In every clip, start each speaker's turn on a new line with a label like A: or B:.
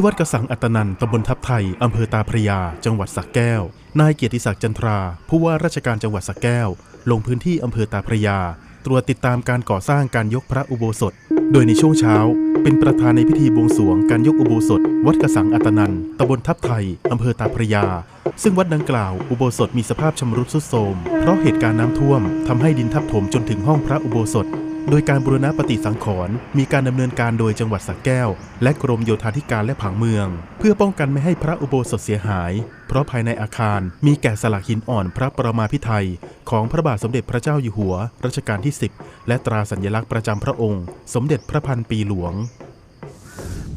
A: ที่วัดกระสังอัตนันตำบลทับไทย อำเภอตาพระยา จังหวัดสระแก้ว นายเกียรติศักดิ์จันทรา ผู้ว่าราชการจังหวัดสระแก้ว ลงพื้นที่อำเภอตาพระยา ตรวจติดตามการก่อสร้างการยกพระอุโบสถ โดยในช่วงเช้า เป็นประธานในพิธีบวงสรวงการยกอุโบสถ วัดกระสังอัตนันตำบลทับไทย อำเภอตาพระยา ซึ่งวัดดังกล่าวอุโบสถมีสภาพชำรุดทรุดโทรมเพราะเหตุการณ์น้ำท่วมทำให้ดินทับถมจนถึงห้องพระอุโบสถ โดยการบูรณะปฏิสังขรณ์มีการดำเนินการโดยจังหวัดสระแก้ว และกรมโยธาธิการและผังเมือง เพื่อป้องกันไม่ให้พระอุโบสถเสียหาย เพราะภายในอาคารมีแกะสลักหินอ่อนพระประมาพิไทยของพระบาทสมเด็จพระเจ้าอยู่หัวรัชกาลที่ 10 และตราสัญลักษณ์ประจำพระองค์ สมเด็จพระพันปีหลวง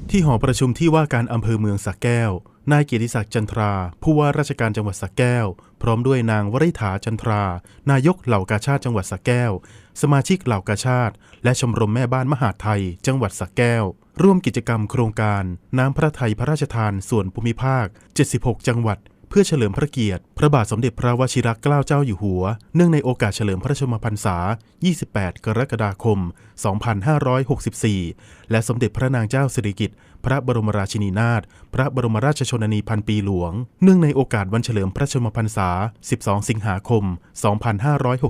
A: ที่หอประชุมที่ว่าการอำเภอเมืองสระแก้ว นายเกียรติศักดิ์จันทรา ผู้ว่าราชการจังหวัดสระแก้ว พร้อมด้วยนางวริษฐาจันทรา นายกเหล่ากาชาติจังหวัดสระแก้ว สมาชิกเหล่ากาชาติ และชมรมแม่บ้านมหาไทย จังหวัดสระแก้ว ร่วมกิจกรรมโครงการ น้ำพระทัยพระราชทานส่วนภูมิภาค 76 จังหวัด พื่อเฉลิมพระเกียรติ พระบาทสมเด็จพระวชิรเกล้าเจ้าอยู่หัว เนื่องในโอกาสเฉลิมพระชนมพรรษา 28 กรกฎาคม 2564 และสมเด็จพระนางเจ้าสิริกิติ์ พระบรมราชินีนาถ พระบรมราชชนนีพันปีหลวง เนื่องในโอกาสวันเฉลิมพระชนมพรรษา 12 สิงหาคม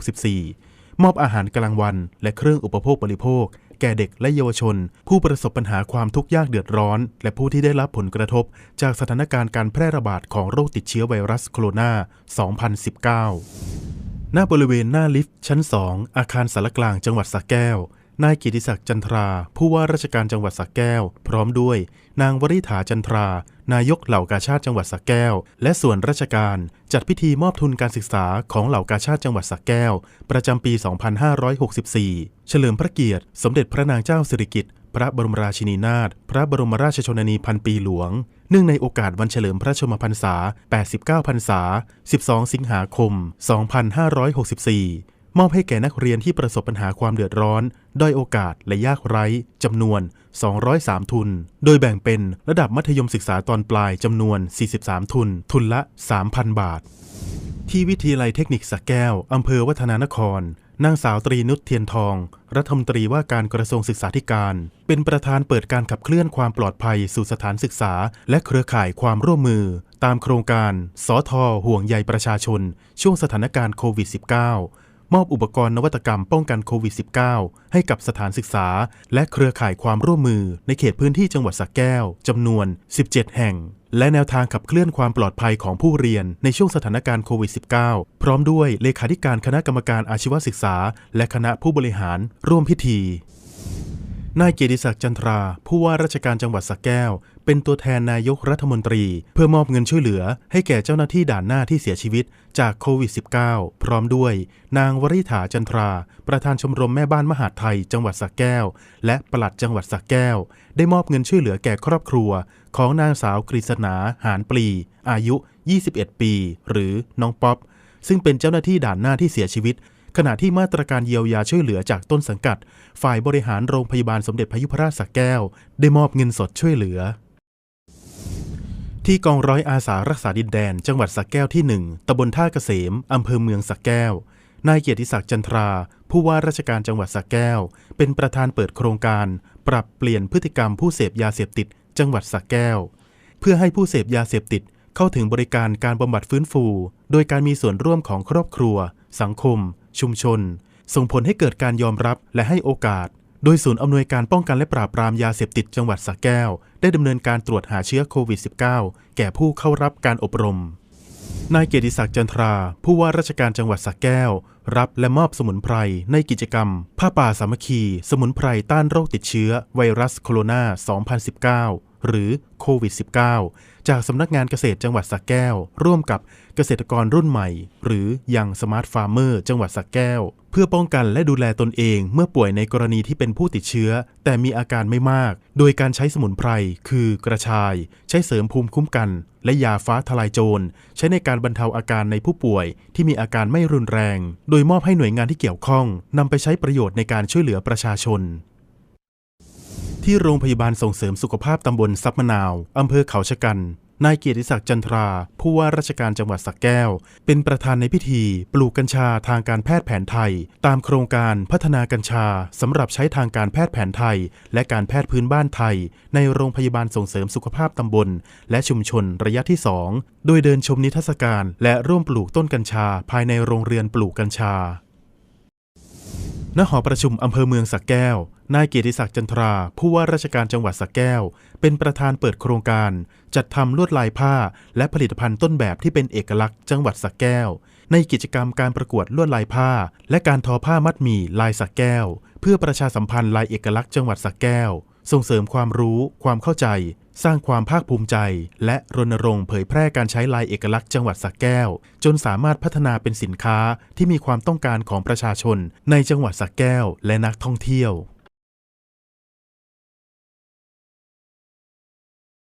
A: 2564 มอบอาหารกลางวัน และเครื่องอุปโภคบริโภค แก่เด็กและเยาวชน ผู้ประสบปัญหาความทุกข์ยากเดือดร้อน และผู้ที่ได้รับผลกระทบ จากสถานการณ์การแพร่ระบาดของโรคติดเชื้อไวรัสโคโรนา 2019 หน้าบริเวณหน้าลิฟต์ชั้น 2 อาคารสารกลางจังหวัดสระแก้ว นายกิติศักดิ์จันทรา ผู้ว่าราชการจังหวัดสระแก้ว พร้อมด้วย นางวริษฐาจันทรา นายกเหล่ากาชาติจังหวัดสระแก้ว และส่วนราชการจัดพิธีมอบทุนการศึกษาของเหล่ากาชาติจังหวัดสระแก้ว ประจำปี 2564 เฉลิมพระเกียรติ สมเด็จพระนางเจ้าสิริกิติ์พระบรมราชินีนาถพระบรมราชชนนีพันปีหลวง เนื่องในโอกาสวันเฉลิมพระชมพรรษา 89 พรรษา 12 สิงหาคม 2564 มอบให้แก่นักเรียนที่ประสบปัญหาความเดือดร้อน ด้อยโอกาสและยากไร้จำนวน 203 ทุน โดยแบ่งเป็นระดับมัธยมศึกษาตอนปลายจำนวน 43 ทุน ทุนละ 3,000 บาท ที่วิทยาลัยเทคนิคสระแก้วอำเภอวัฒนานครนางสาวตรีนุชเทียนทอง รัฐมนตรีว่าการกระทรวงศึกษาธิการ เป็นประธานเปิดการขับเคลื่อนความปลอดภัยสู่สถานศึกษา และเครือข่ายความร่วมมือ ตามโครงการสอทอห่วงใยประชาชน ช่วงสถานการณ์โควิด -19 มอบอุปกรณ์นวัตกรรมป้องกันโควิด -19 ให้กับสถานศึกษา และเครือข่ายความร่วมมือในเขตพื้นที่จังหวัดสระแก้วจำนวน 17 แห่ง และแนวทางขับเคลื่อนความปลอดภัยของผู้เรียนในช่วงสถานการณ์โควิด -19 พร้อมด้วยเลขาธิการคณะกรรมการอาชีวศึกษา และคณะผู้บริหารร่วมพิธี นายเกียรติศักดิ์จันทรา ผู้ว่าราชการจังหวัดสระแก้ว เป็นตัวแทนนายกรัฐมนตรี เพื่อมอบเงินช่วยเหลือ ให้แก่เจ้าหน้าที่ด่านหน้าที่เสียชีวิตจากโควิด -19 พร้อมด้วย นางวริษฐาจันทรา ประธานชมรมแม่บ้านมหาดไทย จังหวัดสระแก้ว และปลัดจังหวัดสระแก้ว ได้มอบเงินช่วยเหลือแก่ครอบครัว ของนางสาวกฤษณาหานปลี อายุ 21 ปี หรือน้องป๊อปซึ่งเป็นเจ้าหน้าที่ด่านหน้าที่เสียชีวิต ขณะที่มาตรการเยียวยาช่วยเหลือจากต้นสังกัด ฝ่ายบริหารโรงพยาบาลสมเด็จพยุพราชสระแก้ว ได้มอบเงินสดช่วยเหลือ ที่กองร้อยอาสารักษาดินแดน จังหวัดสระแก้วที่ 1ตำบลท่าเกษมอำเภอเมืองสระแก้ว นายเกียรติศักดิ์จันทรา ผู้ว่าราชการจังหวัดสระแก้ว เป็นประธานเปิดโครงการ ปรับเปลี่ยนพฤติกรรมผู้เสพยาเสพติด จังหวัดสระแก้ว เพื่อให้ผู้เสพยาเสพติดเข้าถึงบริการการบำบัดฟื้นฟู โดยการมีส่วนร่วมของครอบครัว สังคม ชุมชน ส่งผลให้เกิดการยอมรับและให้โอกาส โดยศูนย์อำนวยการป้องกันและปราบปรามยาเสพติดจังหวัดสระแก้ว ได้ดำเนินการตรวจหาเชื้อโควิด -19 แก่ผู้เข้ารับการอบรมนายเกียรติศักดิ์จันทรา ผู้ว่าราชการจังหวัดสระแก้ว รับและมอบสมุนไพรในกิจกรรม ผ้าป่าสามัคคี สมุนไพรต้านโรคติดเชื้อ ไวรัสโคโรนา 2019 หรือโควิด -19 จากสำนักงานเกษตรจังหวัดสระแก้ว ร่วมกับเกษตรกรรุ่นใหม่ หรือยังสมาร์ทฟาร์มเมอร์จังหวัดสระแก้ว เพื่อป้องกันและดูแลตนเอง เมื่อป่วยในกรณีที่เป็นผู้ติดเชื้อ แต่มีอาการไม่มาก โดยการใช้สมุนไพร คือกระชาย ใช้เสริมภูมิคุ้มกัน และยาฟ้าทลายโจร ใช้ในการบรรเทาอาการในผู้ป่วยที่มีอาการไม่รุนแรงโดยมอบให้หน่วยงานที่เกี่ยวข้องนำไปใช้ประโยชน์ในการช่วยเหลือประชาชน ที่โรงพยาบาลส่งเสริมสุขภาพตำบลซับมะนาวอำเภอเขาชะกัน นายเกียรติศักดิ์จันทรา ผู้ว่าราชการจังหวัดสระแก้ว เป็นประธานในพิธีปลูกกัญชาทางการแพทย์แผนไทย ตามโครงการพัฒนากัญชาสำหรับใช้ทางการแพทย์แผนไทย และการแพทย์พื้นบ้านไทย ในโรงพยาบาลส่งเสริมสุขภาพตำบล และชุมชนระยะที่ 2 โดยเดินชมนิทรรศการและร่วมปลูกต้นกัญชา ภายในโรงเรือนปลูกกัญชาณหอประชุมอำเภอเมืองสักแก้ว นายเกียรติศักดิ์จันทรา ผู้ว่าราชการจังหวัดสักแก้ว เป็นประธานเปิดโครงการ จัดทำลวดลายผ้า และผลิตภัณฑ์ต้นแบบที่เป็นเอกลักษณ์จังหวัดสักแก้ว ในกิจกรรมการประกวดลวดลายผ้า และการทอผ้ามัดหมี่ลายสักแก้ว เพื่อประชาสัมพันธ์ลายเอกลักษณ์จังหวัดสักแก้ว ส่งเสริมความรู้ ความเข้าใจ สร้างความภาคภูมิใจ และรณรงค์เผยแพร่การใช้ลายเอกลักษณ์จังหวัดสระแก้ว จนสามารถพัฒนาเป็นสินค้าที่มีความต้องการของประชาชน ในจังหวัดสระแก้ว และนักท่องเที่ยว